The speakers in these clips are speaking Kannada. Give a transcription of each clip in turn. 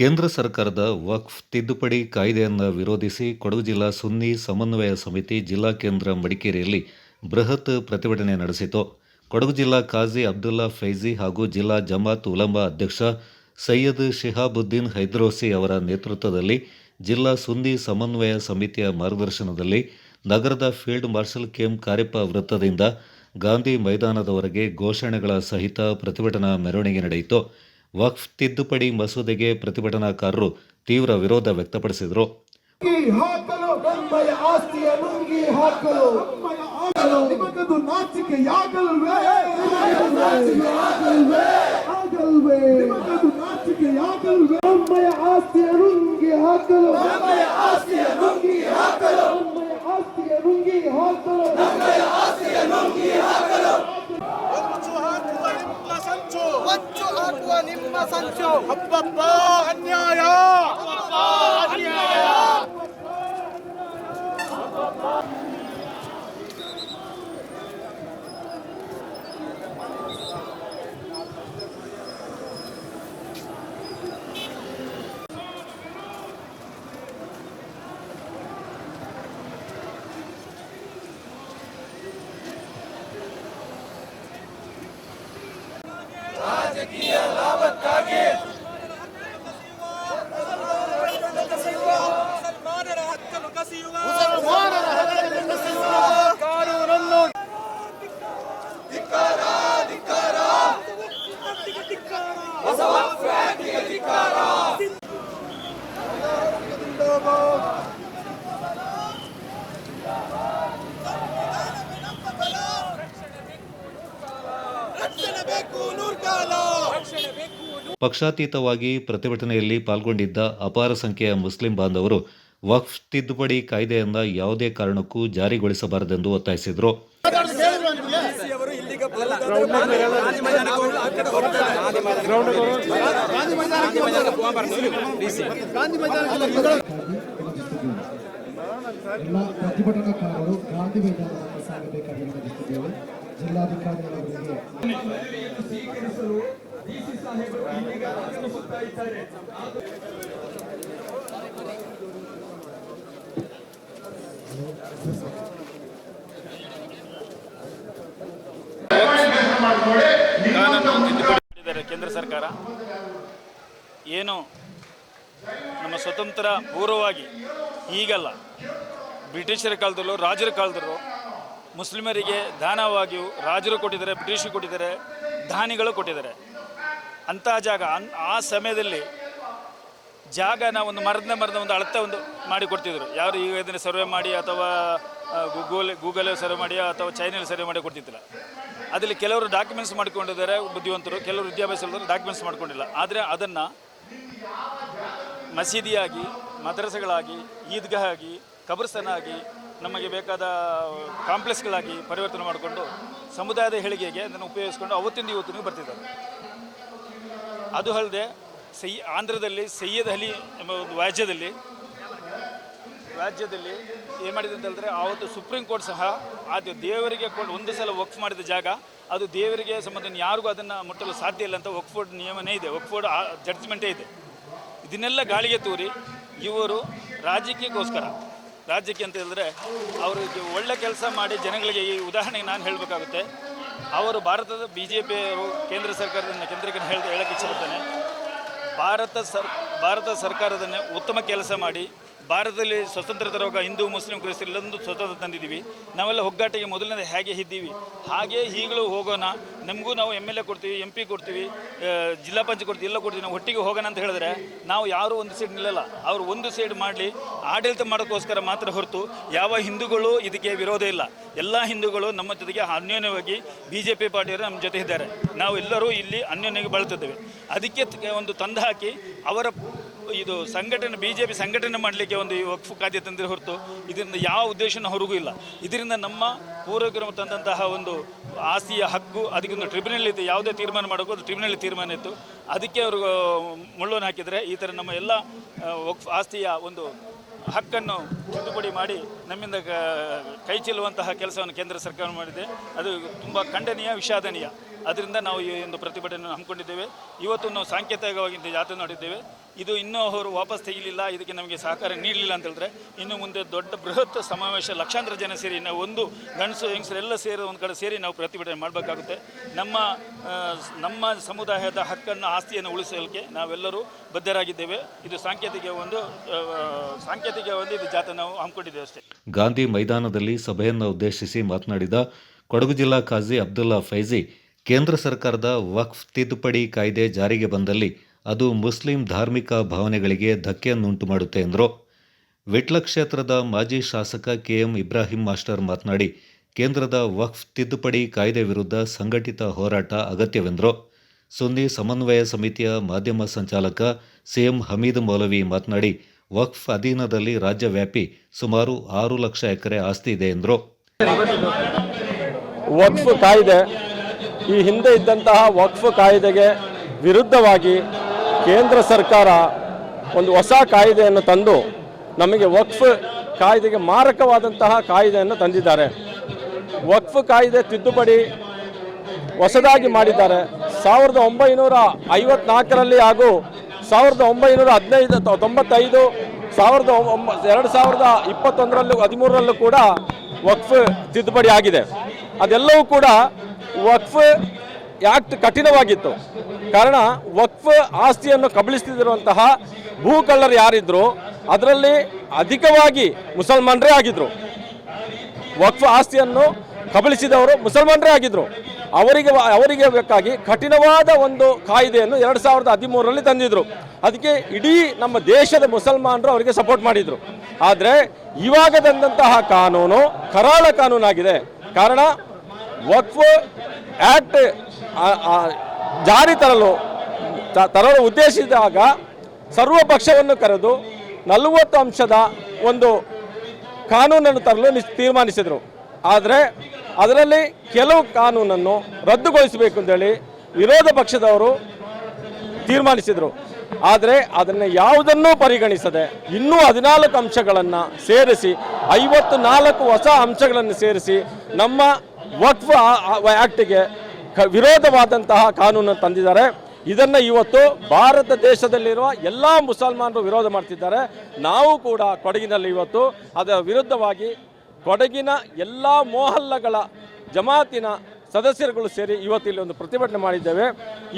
ಕೇಂದ್ರ ಸರ್ಕಾರದ ವಕ್ಫ್ ತಿದ್ದುಪಡಿ ಕಾಯ್ದೆಯನ್ನು ವಿರೋಧಿಸಿ ಕೊಡಗು ಜಿಲ್ಲಾ ಸುನ್ನಿ ಸಮನ್ವಯ ಸಮಿತಿ ಜಿಲ್ಲಾ ಕೇಂದ್ರ ಮಡಿಕೇರಿಯಲ್ಲಿ ಬೃಹತ್ ಪ್ರತಿಭಟನೆ ನಡೆಸಿತು. ಕೊಡಗು ಜಿಲ್ಲಾ ಖಾಜಿ ಅಬ್ದುಲ್ಲಾ ಫೈಜಿ ಹಾಗೂ ಜಿಲ್ಲಾ ಜಮಾತ್ ಉಲಂಬಾ ಅಧ್ಯಕ್ಷ ಸೈಯದ್ ಶಿಹಾಬುದ್ದೀನ್ ಹೈದ್ರೋಸಿ ಅವರ ನೇತೃತ್ವದಲ್ಲಿ ಜಿಲ್ಲಾ ಸುನ್ನಿ ಸಮನ್ವಯ ಸಮಿತಿಯ ಮಾರ್ಗದರ್ಶನದಲ್ಲಿ ನಗರದ ಫೀಲ್ಡ್ ಮಾರ್ಷಲ್ ಕೆಎಂ ಕಾರ್ಯಪ್ಪ ವೃತ್ತದಿಂದ ಗಾಂಧಿ ಮೈದಾನದವರೆಗೆ ಘೋಷಣೆಗಳ ಸಹಿತ ಪ್ರತಿಭಟನಾ ಮೆರವಣಿಗೆ ನಡೆಯಿತು. ವಕ್ಫ್ ತಿದ್ದುಪಡಿ ಮಸೂದೆಗೆ ಪ್ರತಿಭಟನಾಕಾರರು ತೀವ್ರ ವಿರೋಧ ವ್ಯಕ್ತಪಡಿಸಿದರು. ಹಾಕಲು. ಸಂಚು. ಹೊಂಚು ಹಾಕುವ ನಿಮ್ಮ ಸಂಚು. ಹಬ್ಬಬ್ಬ ಅನ್ಯಾಯ. ಅನ್ಯಾಯ ಮುಸಲ್ಮಾನರ ಹಕ್ಕನ್ನು ಕಸಿಯುವ ಕಾನೂನನ್ನು ರಕ್ಷಣೆ ಬೇಕು ನೂರ್ಕಾಲ ಪಕ್ಷಾತೀತವಾಗಿ ಪ್ರತಿಭಟನೆಯಲ್ಲಿ ಪಾಲ್ಗೊಂಡಿದ್ದ ಅಪಾರ ಸಂಖ್ಯೆಯ ಮುಸ್ಲಿಂ ಬಾಂಧವರು ವಕ್ಫ್ ತಿದ್ದುಪಡಿ ಕಾಯ್ದೆಯಿಂದ ಯಾವುದೇ ಕಾರಣಕ್ಕೂ ಜಾರಿಗೊಳಿಸಬಾರದೆಂದು ಒತ್ತಾಯಿಸಿದರು. ಎಲ್ಲ ಪ್ರತಿಭಟನಾಕಾರರು ಗಾಂಧಿ ಮೈದಾನಕ್ಕೆ ಸಾಗಬೇಕಾಗಿ ಜಿಲ್ಲಾಧಿಕಾರಿಯವರಿಗೆ ಕಾನೂನು ತಿದ್ದುಪಡಿ ಇದ್ದಾರೆ ಕೇಂದ್ರ ಸರ್ಕಾರ. ಏನು ನಮ್ಮ ಸ್ವತಂತ್ರ ಪೂರ್ವವಾಗಿ ಈಗಲ್ಲ ಬ್ರಿಟಿಷರ ಕಾಲದಲ್ಲೂ ರಾಜರ ಕಾಲದಲ್ಲೂ ಮುಸ್ಲಿಮರಿಗೆ ದಾನವಾಗಿಯೂ ರಾಜರು ಕೊಟ್ಟಿದ್ದಾರೆ, ಬ್ರಿಟಿಷರು ಕೊಟ್ಟಿದ್ದಾರೆ, ದಾನಿಗಳು ಕೊಟ್ಟಿದ್ದಾರೆ. ಅಂತಹ ಜಾಗ, ಅನ್- ಆ ಸಮಯದಲ್ಲಿ ಜಾಗನ ಒಂದು ಮರದ ಮರದ ಒಂದು ಅಳತೆ ಒಂದು ಮಾಡಿ ಕೊಡ್ತಿದ್ರು. ಯಾರು ಈಗ ಇದನ್ನು ಸರ್ವೆ ಮಾಡಿ ಅಥವಾ ಗೂಗಲ್ ಗೂಗಲ್ ಸರ್ವೆ ಮಾಡಿ ಅಥವಾ ಚೈನಲ್ಲಿ ಸರ್ವೆ ಮಾಡಿ ಕೊಡ್ತಿದ್ದಿಲ್ಲ. ಅದರಲ್ಲಿ ಕೆಲವರು ಡಾಕ್ಯುಮೆಂಟ್ಸ್ ಮಾಡ್ಕೊಂಡಿದ್ದಾರೆ, ಬುದ್ಧಿವಂತರು, ಕೆಲವರು ವಿದ್ಯಾಭ್ಯಾಸ ಡಾಕ್ಯುಮೆಂಟ್ಸ್ ಮಾಡ್ಕೊಂಡಿಲ್ಲ. ಆದರೆ ಅದನ್ನು ಮಸೀದಿಯಾಗಿ, ಮದ್ರಸೆಗಳಾಗಿ ಈದ್ಗಾ ಆಗಿ ಕಬ್ರಸ್ತಾನ ಆಗಿ ನಮಗೆ ಬೇಕಾದ ಕಾಂಪ್ಲೆಕ್ಸ್ಗಳಾಗಿ ಪರಿವರ್ತನೆ ಮಾಡಿಕೊಂಡು ಸಮುದಾಯದ ಹೇಳಿಗೆಗೆ ಅದನ್ನು ಉಪಯೋಗಿಸ್ಕೊಂಡು ಅವತ್ತಿಂದ ಇವತ್ತಿನೂ ಬರ್ತಿದ್ದಾರೆ. ಅದು ಅಲ್ಲದೆ ಸೈ ಆಂಧ್ರದಲ್ಲಿ ಸೈಯದ್ ಅಲಿ ಎಂಬ ಒಂದು ರಾಜ್ಯದಲ್ಲಿ ರಾಜ್ಯದಲ್ಲಿ ಏನು ಮಾಡಿದೆ ಅಂತ ಹೇಳಿದ್ರೆ ಆವತ್ತು ಸುಪ್ರೀಂ ಕೋರ್ಟ್ ಸಹ ಅದು ದೇವರಿಗೆ ಒಂದು ಸಲ ವಕ್ಫ್ ಮಾಡಿದ ಜಾಗ, ಅದು ದೇವರಿಗೆ ಸಂಬಂಧ ಯಾರಿಗೂ ಅದನ್ನು ಮುಟ್ಟಲು ಸಾಧ್ಯ ಇಲ್ಲ ಅಂತ ವಕ್ಫೋರ್ಡ್ ನಿಯಮನೇ ಇದೆ. ವಕ್ಫೋರ್ಡ್ ಜಡ್ಜ್ಮೆಂಟೇ ಇದೆ. ಇದನ್ನೆಲ್ಲ ಗಾಳಿಗೆ ತೂರಿ ಇವರು ರಾಜಕೀಯಕ್ಕೋಸ್ಕರ ರಾಜ್ಯಕ್ಕೆ ಅಂತ ಹೇಳಿದ್ರೆ ಅವರಿಗೆ ಒಳ್ಳೆ ಕೆಲಸ ಮಾಡಿ ಜನಗಳಿಗೆ ಈ ಉದಾಹರಣೆಗೆ ನಾನು ಹೇಳಬೇಕಾಗುತ್ತೆ. ಅವರು ಭಾರತದ ಬಿ ಜೆ ಪಿಯವರು ಕೇಂದ್ರ ಸರ್ಕಾರದಿಂದ ಕೇಂದ್ರಕ್ಕೆ ಹೇಳ ಹೇಳಕ್ಕೆ ಇಚ್ಛೆಪಡ್ತೇನೆ ಭಾರತ ಸರ್, ಭಾರತ ಸರ್ಕಾರದನ್ನೇ ಉತ್ತಮ ಕೆಲಸ ಮಾಡಿ ಭಾರತದಲ್ಲಿ ಸ್ವತಂತ್ರ ತರುವಾಗ ಹಿಂದೂ, ಮುಸ್ಲಿಂ ಕ್ರೈಸ್ತರು ಎಲ್ಲೊಂದು ಸ್ವತಂತ್ರ ತಂದಿದ್ದೀವಿ. ನಾವೆಲ್ಲ ಒಗ್ಗಟ್ಟಿಗೆ ಮೊದಲನೇ ಹೇಗೆ ಇದ್ದೀವಿ? ಹಾಗೆ ಈಗಲೂ ಹೋಗೋಣ. ನಮಗೂ ನಾವು ಎಂ ಎಲ್ ಎ ಕೊಡ್ತೀವಿ ಎಂ ಪಿ ಕೊಡ್ತೀವಿ ಜಿಲ್ಲಾ ಪಂಚಾಯತ್ ಕೊಡ್ತೀವಿ, ಎಲ್ಲ ಕೊಡ್ತೀವಿ. ನಾವು ಒಟ್ಟಿಗೆ ಹೋಗೋಣ ಅಂತ ಹೇಳಿದ್ರೆ ನಾವು ಯಾರೂ ಒಂದು ಸೈಡ್ ನಿಲ್ಲಲ್ಲ. ಅವರು ಒಂದು ಸೈಡ್ ಮಾಡಲಿ. ಆಡಳಿತ ಮಾಡೋಕ್ಕೋಸ್ಕರ ಮಾತ್ರ ಹೊರತು ಯಾವ ಹಿಂದೂಗಳು ಇದಕ್ಕೆ ವಿರೋಧ ಇಲ್ಲ. ಎಲ್ಲ ಹಿಂದೂಗಳು ನಮ್ಮ ಜೊತೆಗೆ ಅನ್ಯೋನ್ಯವಾಗಿ ಬಿ ಜೆ ಪಿ ಪಾರ್ಟಿಯವರು ನಮ್ಮ ಜೊತೆ ಇದ್ದಾರೆ. ನಾವೆಲ್ಲರೂ ಇಲ್ಲಿ ಅನ್ಯೋನ್ಯವಾಗಿ ಬಳಸುತ್ತೇವೆ ಅದಕ್ಕೆ ಒಂದು ತಂದು ಹಾಕಿ ಅವರ ಇದು ಸಂಘಟನೆ ಬಿ ಜೆ ಪಿ ಸಂಘಟನೆ ಮಾಡಲಿಕ್ಕೆ ಒಂದು ಈ ವಕ್ಫು ಖಾತೆ ಹೊರತು ಇದರಿಂದ ಯಾವ ಉದ್ದೇಶನೂ ಹೊರಗೂ ಇಲ್ಲ. ಇದರಿಂದ ನಮ್ಮ ಪೂರ್ವಕರು ತಂದಂತಹ ಒಂದು ಆಸ್ತಿಯ ಹಕ್ಕು ಅದಕ್ಕೊಂದು ಟ್ರಿಬ್ಯುನಲ್ ಇತ್ತು ಯಾವುದೇ ತೀರ್ಮಾನ ಮಾಡೋಕ್ಕೂ ಅದು ಟ್ರಿಬ್ಯುನಲ್ ತೀರ್ಮಾನ ಇತ್ತು. ಅದಕ್ಕೆ ಅವರು ಮುಳ್ಳನ್ನು ಹಾಕಿದರೆ ಈ ಥರ ನಮ್ಮ ಎಲ್ಲ ವಕ್ಫ್ ಆಸ್ತಿಯ ಒಂದು ಹಕ್ಕನ್ನು ತಿದ್ದುಪಡಿ ಮಾಡಿ ನಮ್ಮಿಂದ ಕ- ಚೆಲ್ಲುವಂತಹ ಕೆಲಸವನ್ನು ಕೇಂದ್ರ ಸರ್ಕಾರ ಮಾಡಿದೆ. ಅದು ತುಂಬ ಖಂಡನೀಯ, ವಿಷಾದನೀಯ. ಅದರಿಂದ ನಾವು ಈ ಒಂದು ಪ್ರತಿಭಟನೆಯನ್ನು ಹಮ್ಮಿಕೊಂಡಿದ್ದೇವೆ. ಇವತ್ತು ನಾವು ಸಾಂಕೇತಿಕವಾಗಿ ಜಾತ್ರೆ ಮಾಡಿದ್ದೇವೆ ಇದು ಇನ್ನೂ ಅವರು ವಾಪಸ್ ತೆಗಿಲಿಲ್ಲ, ಇದಕ್ಕೆ ನಮಗೆ ಸಹಕಾರ ನೀಡಲಿಲ್ಲ ಅಂತ ಹೇಳಿದ್ರೆ, ಇನ್ನು ಮುಂದೆ ದೊಡ್ಡ ಬೃಹತ್ ಸಮಾವೇಶ ಲಕ್ಷಾಂತರ ಜನ ಸೇರಿ ನಾವು ಒಂದು ಗಂಡಸು ಹೆಂಗಸರೆಲ್ಲ ಸೇರಿ ಒಂದು ಕಡೆ ಸೇರಿ ನಾವು ಪ್ರತಿಭಟನೆ ಮಾಡಬೇಕಾಗುತ್ತೆ. ನಮ್ಮ ನಮ್ಮ ಸಮುದಾಯದ ಹಕ್ಕನ್ನು, ಆಸ್ತಿಯನ್ನು ಉಳಿಸಲಿಕ್ಕೆ ನಾವೆಲ್ಲರೂ ಬದ್ಧರಾಗಿದ್ದೇವೆ. ಇದು ಸಾಂಕೇತಿಕ ಒಂದು ಸಾಂಕೇತಿಕ ಒಂದು ಇದು ಜಾತ್ರೆ ನಾವು ಹಮ್ಮಿಕೊಂಡಿದ್ದೇವೆ ಅಷ್ಟೇ. ಗಾಂಧಿ ಮೈದಾನದಲ್ಲಿ ಸಭೆಯನ್ನು ಉದ್ದೇಶಿಸಿ ಮಾತನಾಡಿದ ಕೊಡಗು ಜಿಲ್ಲಾ ಖಾಜಿ ಅಬ್ದುಲ್ಲಾ ಫೈಜಿ, ಕೇಂದ್ರ ಸರ್ಕಾರದ ವಕ್ಫ್ ತಿದ್ದುಪಡಿ ಕಾಯ್ದೆ ಜಾರಿಗೆ ಬಂದಲ್ಲಿ ಅದು ಮುಸ್ಲಿಂ ಧಾರ್ಮಿಕ ಭಾವನೆಗಳಿಗೆ ಧಕ್ಕೆಯನ್ನುಂಟು ಮಾಡುತ್ತೆ ಎಂದರು. ವಿಟ್ಲ ಕ್ಷೇತ್ರದ ಮಾಜಿ ಶಾಸಕ ಕೆ ಎಂ ಇಬ್ರಾಹಿಂ ಮಾಸ್ಟರ್ ಮಾತನಾಡಿ, ಕೇಂದ್ರದ ವಕ್ಫ್ ತಿದ್ದುಪಡಿ ಕಾಯ್ದೆ ವಿರುದ್ಧ ಸಂಘಟಿತ ಹೋರಾಟ ಅಗತ್ಯವೆಂದರು. ಸುನ್ನಿ ಸಮನ್ವಯ ಸಮಿತಿಯ ಮಾಧ್ಯಮ ಸಂಚಾಲಕ ಸಿಎಂ ಹಮೀದ್ ಮೌಲವಿ ಮಾತನಾಡಿ, ವಕ್ಫ್ ಅಧೀನದಲ್ಲಿ ರಾಜ್ಯವ್ಯಾಪಿ ಸುಮಾರು ಆರು ಲಕ್ಷ ಎಕರೆ ಆಸ್ತಿ ಇದೆ ಎಂದರು. ವಕ್ಫ್ ಕಾಯ್ದೆ, ಈ ಹಿಂದೆ ಇದ್ದಂತಹ ವಕ್ಫ್ ಕಾಯ್ದೆಗೆ ವಿರುದ್ಧವಾಗಿ ಕೇಂದ್ರ ಸರ್ಕಾರ ಒಂದು ಹೊಸ ಕಾಯ್ದೆಯನ್ನು ತಂದು ನಮಗೆ ವಕ್ಫ್ ಕಾಯ್ದೆಗೆ ಮಾರಕವಾದಂತಹ ಕಾಯ್ದೆಯನ್ನು ತಂದಿದ್ದಾರೆ. ವಕ್ಫ್ ಕಾಯ್ದೆ ತಿದ್ದುಪಡಿ ಹೊಸದಾಗಿ ಮಾಡಿದ್ದಾರೆ. ಸಾವಿರದ ಒಂಬೈನೂರ ಐವತ್ನಾಲ್ಕರಲ್ಲಿ ಹಾಗೂ ಸಾವಿರದ ಒಂಬೈನೂರ ಹದಿನೈದು, ತೊಂಬತ್ತೈದು, ಸಾವಿರದ ಒಂಬ, ಎರಡು ಸಾವಿರದ ಇಪ್ಪತ್ತೊಂದರಲ್ಲೂ, ಹದಿಮೂರರಲ್ಲೂ ಕೂಡ ವಕ್ಫ್ ತಿದ್ದುಪಡಿ ಆಗಿದೆ. ಅದೆಲ್ಲವೂ ಕೂಡ ವಕ್ಫ್ ಆ್ಯಕ್ಟ್ ಕಠಿಣವಾಗಿತ್ತು. ಕಾರಣ ವಕ್ಫ್ ಆಸ್ತಿಯನ್ನು ಕಬಳಿಸ್ತಿದ್ದಿರುವಂತಹ ಭೂ ಕಳ್ಳರು ಯಾರಿದ್ರು, ಅದರಲ್ಲಿ ಅಧಿಕವಾಗಿ ಮುಸಲ್ಮಾನರೇ ಆಗಿದ್ರು. ವಕ್ಫ್ ಆಸ್ತಿಯನ್ನು ಕಬಳಿಸಿದವರು ಮುಸಲ್ಮಾನರೇ ಆಗಿದ್ರು. ಅವರಿಗೆ ಅವರಿಗೆ ಬೇಕಾಗಿ ಕಠಿಣವಾದ ಒಂದು ಕಾಯ್ದೆಯನ್ನು ಎರಡು ಸಾವಿರದ ಹದಿಮೂರರಲ್ಲಿ ತಂದಿದ್ರು. ಅದಕ್ಕೆ ಇಡೀ ನಮ್ಮ ದೇಶದ ಮುಸಲ್ಮಾನರು ಅವರಿಗೆ ಸಪೋರ್ಟ್ ಮಾಡಿದರು. ಆದರೆ ಇವಾಗ ತಂದಂತಹ ಕಾನೂನು ಕರಾಳ ಕಾನೂನಾಗಿದೆ. ಕಾರಣ ವಕ್ಫ್ ಆ್ಯಕ್ಟ್ ಜಾರಿ ತರಲು ತರಲು ಉದ್ದೇಶಿಸಿದಾಗ ಸರ್ವ ಪಕ್ಷವನ್ನು ಕರೆದು ನಲವತ್ತು ಅಂಶದ ಒಂದು ಕಾನೂನನ್ನು ತರಲು ನಿಶ್ ತೀರ್ಮಾನಿಸಿದರು. ಆದರೆ ಅದರಲ್ಲಿ ಕೆಲವು ಕಾನೂನನ್ನು ರದ್ದುಗೊಳಿಸಬೇಕು ಅಂತೇಳಿ ವಿರೋಧ ಪಕ್ಷದವರು ತೀರ್ಮಾನಿಸಿದರು. ಆದರೆ ಅದನ್ನು ಯಾವುದನ್ನೂ ಪರಿಗಣಿಸದೆ ಇನ್ನೂ ಹದಿನಾಲ್ಕು ಅಂಶಗಳನ್ನು ಸೇರಿಸಿ ಐವತ್ತು ನಾಲ್ಕು ಹೊಸ ಅಂಶಗಳನ್ನು ಸೇರಿಸಿ ನಮ್ಮ ವಕ್ಫ್ ಆ್ಯಕ್ಟಿಗೆ ಕ ವಿರೋಧವಾದಂತಹ ಕಾನೂನನ್ನು ತಂದಿದ್ದಾರೆ. ಇದನ್ನು ಇವತ್ತು ಭಾರತ ದೇಶದಲ್ಲಿರುವ ಎಲ್ಲ ಮುಸಲ್ಮಾನರು ವಿರೋಧ ಮಾಡ್ತಿದ್ದಾರೆ. ನಾವು ಕೂಡ ಕೊಡಗಿನಲ್ಲಿ ಇವತ್ತು ಅದರ ವಿರುದ್ಧವಾಗಿ ಕೊಡಗಿನ ಎಲ್ಲ ಮೊಹಲ್ಲಗಳ ಜಮಾತಿನ ಸದಸ್ಯರುಗಳು ಸೇರಿ ಇವತ್ತು ಇಲ್ಲಿ ಒಂದು ಪ್ರತಿಭಟನೆ ಮಾಡಿದ್ದೇವೆ.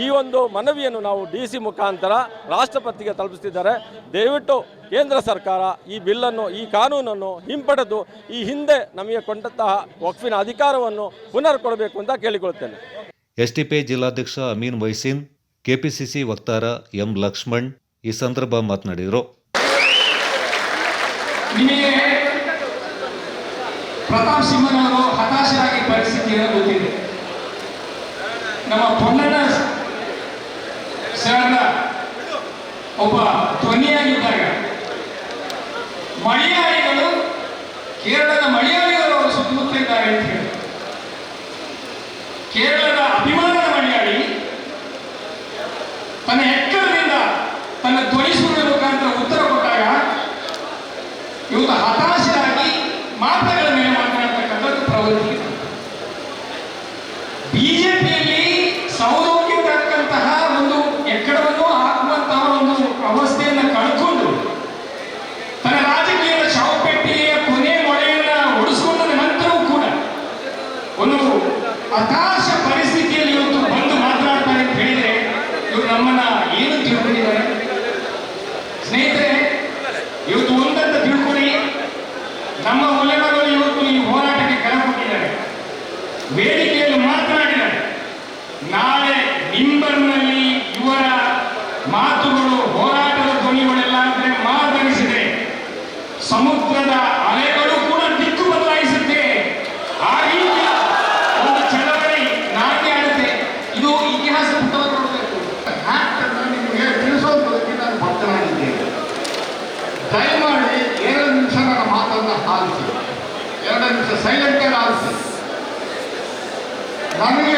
ಈ ಒಂದು ಮನವಿಯನ್ನು ನಾವು ಡಿ ಸಿ ಮುಖಾಂತರ ರಾಷ್ಟ್ರಪತಿಗೆ ತಲುಪಿಸ್ತಿದ್ದಾರೆ. ದಯವಿಟ್ಟು ಕೇಂದ್ರ ಸರ್ಕಾರ ಈ ಬಿಲ್ಲನ್ನು ಈ ಕಾನೂನನ್ನು ಹಿಂಪಡೆದು ಈ ಹಿಂದೆ ನಮಗೆ ಕೊಂಡಂತಹ ವಕ್ಫಿನ ಅಧಿಕಾರವನ್ನು ಪುನರ್ ಕೊಡಬೇಕು ಅಂತ ಕೇಳಿಕೊಳ್ತೇನೆ ಎಸ್ಟಿಪಿ ಜಿಲ್ಲಾಧ್ಯಕ್ಷ ಅಮೀನ್ ವೈಸಿನ್ ಕೆಪಿಸಿಸಿ ವಕ್ತಾರ ಎಂ ಲಕ್ಷ್ಮಣ್ ಈ ಸಂದರ್ಭ ಮಾತನಾಡಿದರು. ನಿಮಗೆ ಪ್ರತಾಪ್ ಸಿಂಹನವರು ಹತಾಶರಾಗಿ ಏನೋ ಗೊತ್ತಿದೆ. ನಮ್ಮ ಪೊನ್ನಣ್ಣ ಸರ್ನ ಒಬ್ಬ ಧ್ವನಿಯಾಗಿದ್ದಾಗ ಮಲಯಾಳಿಗಳು ಕೇರಳದ ಮಲಯಾಳಿಗಳು ಅವರು ಸುತ್ತಮುತ್ತ ಇದ್ದಾರೆ ಅಂತ ಹೇಳಿ. ಕೇರಳದ ಬಿಜೆಪಿಯಲ್ಲಿ ಸೌರೋಗ್ಯತಕ್ಕಂತಹ ಒಂದು ಎಕ್ಕಡವನ್ನು ಹಾಕುವಂತಹ ಒಂದು ಅವಸ್ಥೆಯನ್ನು ಕಳ್ಕೊಂಡು ತನ್ನ ರಾಜಕೀಯ ಶವಪೆಟ್ಟಿಗೆಯ ಕೊನೆ ಮೊಳೆಯನ್ನ ಒಡಿಸಿಕೊಂಡ ನಂತರವೂ ಕೂಡ ಒಂದು ಹತಾಶ ಪರಿಸ್ಥಿತಿಯಲ್ಲಿ ಇವತ್ತು ಬಂದು ಮಾತನಾಡ್ತಾರೆ ಅಂತ ಹೇಳಿದ್ರೆ ಇವರು ನಮ್ಮನ್ನ ಏನು ತಿಳ್ಕೊಂಡಿದ್ದಾರೆ? ಸ್ನೇಹಿತರೆ, ಇವತ್ತು ಒಂದಂತ ತಿಳ್ಕೊಳ್ಳಿ. ನಮ್ಮ ಉಲೆಮಗಳು ಇವತ್ತು ಈ ಹೋರಾಟಕ್ಕೆ ಕರೆಕೊಟ್ಟಿದ್ದಾರೆ ವೇದಿಕೆಯಲ್ಲಿ ನಿಮಿಷ ಸೈಲೆಂಟಾಗಿ ಆಲಿಸಿ ನನಗೆ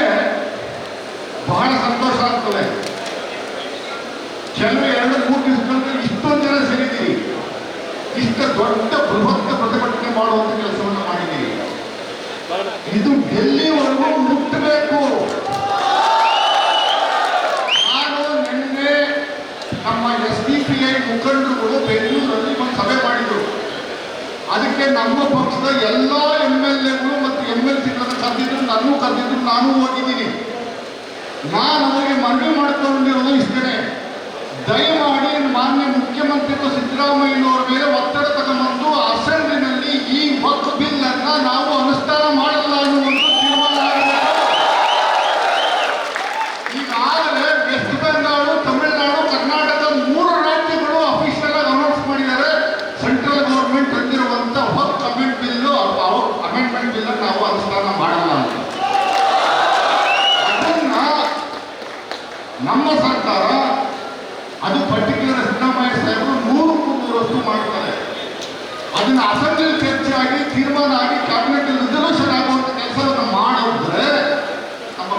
ಬಹಳ ಸಂತೋಷ ಆಗ್ತದೆ. ಕೆಲವು ಎರಡು ಮೂರು ದಿವಸಗಳಲ್ಲಿ ಇಷ್ಟೊಂದು ಜನ ಸೇರಿದ್ದೀರಿ. ಇಷ್ಟ ದೊಡ್ಡ ಬೃಹತ್ ಪ್ರತಿಭಟನೆ ಮಾಡುವಂತ ಕೆಲಸವನ್ನು ಮಾಡಿದ್ದೀರಿ ಇದು ಡೆಲ್ಲಿವರೆಗೂ ಮುಟ್ಟಬೇಕು ನನಗೆ ನಮ್ಮ ಪಕ್ಷದ ಎಲ್ಲ ಎಂ ಎಲ್ ಎಗಳು ಮತ್ತು ಎಂ ಎಲ್ ಸಿಗಳನ್ನು ಕರೆದಿದ್ರು ನಾನು ಕರೆದಿದ್ರು, ನಾನು ಹೋಗಿದ್ದೀನಿ. ನಾನು ಅವರಿಗೆ ಮನವಿ ಮಾಡಿಕೊಂಡಿರೋದು ಇಷ್ಟೇ ದಯಮಾಡಿ ಮಾನ್ಯ ಮುಖ್ಯಮಂತ್ರಿಗಳು ಸಿದ್ದರಾಮಯ್ಯನವರ ಮೇಲೆ ಒತ್ತಡ ತಗೊಂಡು ಅಸೆಂಬ್ಲಿನಲ್ಲಿ ಈ ವಕ್ ಬಿಲ್ ಅನ್ನ ನಾವು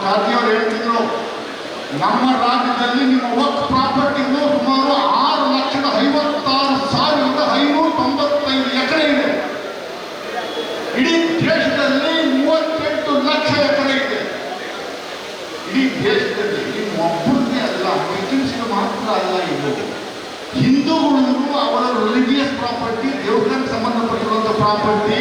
ಖಾದ್ರಿಯವರು ಹೇಳ್ತಿದ್ರು, ನಮ್ಮ ರಾಜ್ಯದಲ್ಲಿ ನಿಮ್ಮ ಒಟ್ಟು ಪ್ರಾಪರ್ಟಿಗೂ ಸುಮಾರು ಆರು ಲಕ್ಷದ ಐವತ್ತಾರು ಸಾವಿರದ ಐನೂರ ತೊಂಬತ್ತೈದು ಎಕರೆ ಇದೆ. ಇಡೀ ದೇಶದಲ್ಲಿ ಮೂವತ್ತೆಂಟು ಲಕ್ಷ ಎಕರೆ ಇದೆ. ಇಡೀ ದೇಶದಲ್ಲಿ ನಿಮ್ಮ ಅಲ್ಲ ಮುಸ್ಲಿಮ್ಸ್ಗೆ ಮಾತ್ರ ಅಲ್ಲ ಇದು. ಹಿಂದೂಗಳು ಅವರ ರಿಲಿಜಿಯಸ್ ಪ್ರಾಪರ್ಟಿ ದೇವಸ್ಥಾನಕ್ಕೆ ಸಂಬಂಧಪಟ್ಟಿರುವಂಥ ಪ್ರಾಪರ್ಟಿ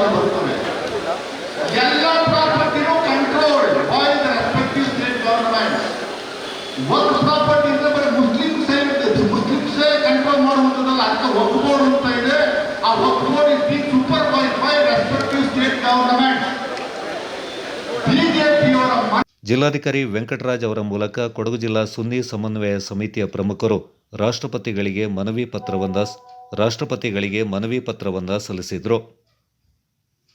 ವ್ಯಾಪ್ತಿಗಳು ಬರ್ತವೆ ಎಲ್ಲ ಪ್ರಾಪರ್ಟಿನೂ controlled by the respective state government ಒಂದು ಪ್ರಾಪರ್ಟಿ ಅಂದ್ರೆ ಬರೀ ಮುಸ್ಲಿಮ್ಸೇ ಮುಸ್ಲಿಮ್ಸೇ ಕಂಟ್ರೋಲ್ ಮಾಡುವಂಥದ್ದಲ್ಲ, ಅದಕ್ಕೆ ವಕ್ ಬೋರ್ಡ್ ಅಂತ ಇದೆ. ಆ Waqf board is being supervise by respective state government ಬಿಜೆಪಿಯವರ ಜಿಲ್ಲಾಧಿಕಾರಿ ವೆಂಕಟರಾಜ್ ಅವರ ಮೂಲಕ ಕೊಡಗು ಜಿಲ್ಲಾ ಸುನ್ನಿ ಸಮನ್ವಯ ಸಮಿತಿಯ ಪ್ರಮುಖರು ರಾಷ್ಟ್ರಪತಿಗಳಿಗೆ ಮನವಿ ಪತ್ರವೊಂದ ರಾಷ್ಟ್ರಪತಿಗಳಿಗೆ ಮನವಿ ಪತ್ರವೊಂದ ಸಲ್ಲಿಸಿದರು.